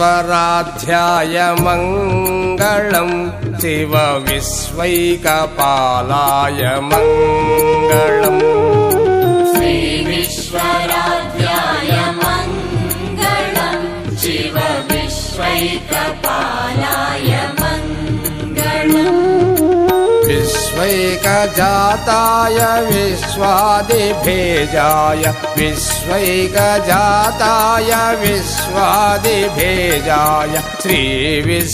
श्रीविश्वराध्याय मङ्गलम् शिव विश्वैकपालाय मङ्गलम् श्रीविश्वराध्याय विश्वैकपालाय मङ्गलम्। विश्वैकजाताय विश्वादिभेजाय विश्वैकजाताय विश्वादिभेजाय श्रीविश्ववन्द्याय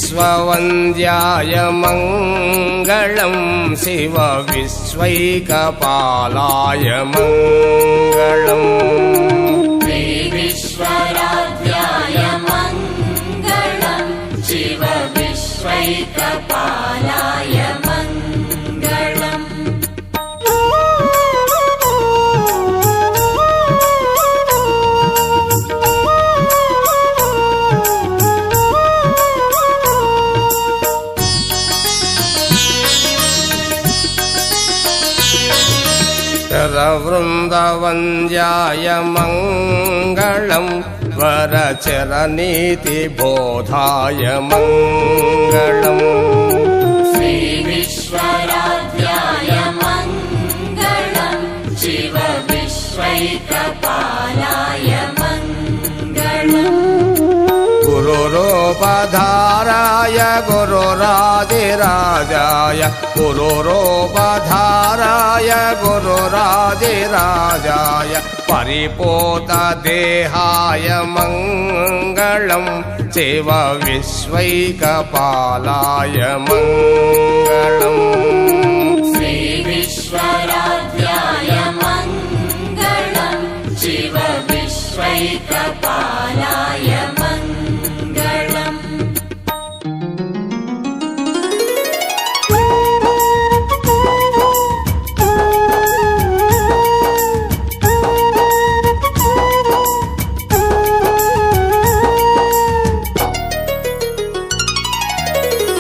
मङ्गलम्। शिव विश्वैकपालाय मङ्गलम्। श्रीविश्वराध्याय विश्वैकपालाय मङ्गलम् वृन्दवन्द्याय मङ्गलम् वरचरनीतिबोधाय मङ्गलम् गुरुरोपधाराय गुरुरादिराजाय गुरुरोपधाराय गुरुरादिराजाय परिपोतदेहाय मङ्गलम् शिव विश्वैकपालाय मङ्गलम् श्रीविश्वराध्याय मङ्गलम् शिव विश्वैकपालाय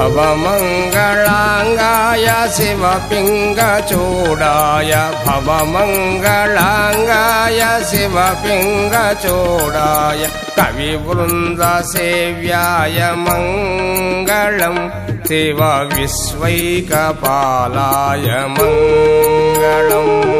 भवमङ्गलाङ्गाय शिवपिङ्गचूडाय भवमङ्गलाङ्गाय शिवपिङ्गचूडाय कविवृन्दसेव्याय मङ्गलम् शिव विश्वैकपालाय मङ्गलम्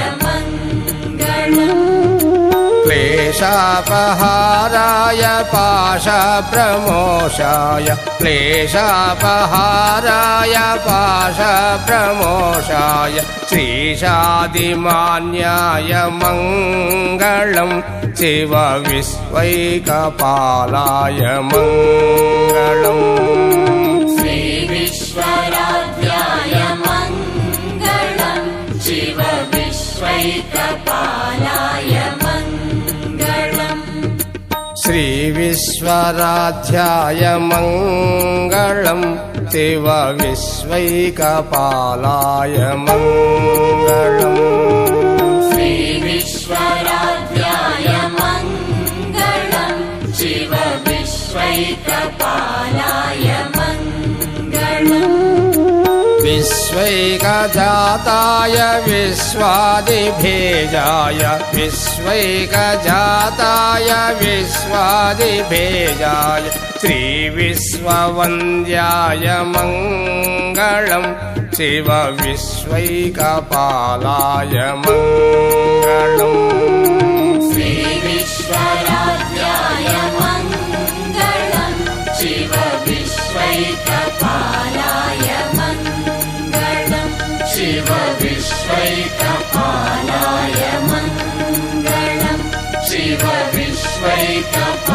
क्लेशापहाराय पाशप्रमोषाय क्लेशापहाराय पाशप्रमोषाय श्रीशादिमान्याय मङ्गलम् शिव विश्वैकपालाय मङ्गलम् श्रीविश्वराध्याय मङ्गलम् शिव विश्वैकपालाय मङ्गलम् श्रीविश्वराध्याय मङ्गलम् शिव विश्वैकपालाय मङ्गलम्। श्रीविश्वराध्याय मङ्गलम् शिव विश्वैकपालाय विश्वैकजाताय विश्वादिभेजाय विश्वैकजाताय विश्वादिभेजाय श्रीविश्ववन्द्याय मङ्गलम् शिव विश्वैकपालाय मङ्गलम् शिव विश्वैकपालाय मङ्गलम् शिव विश्वैकपालाय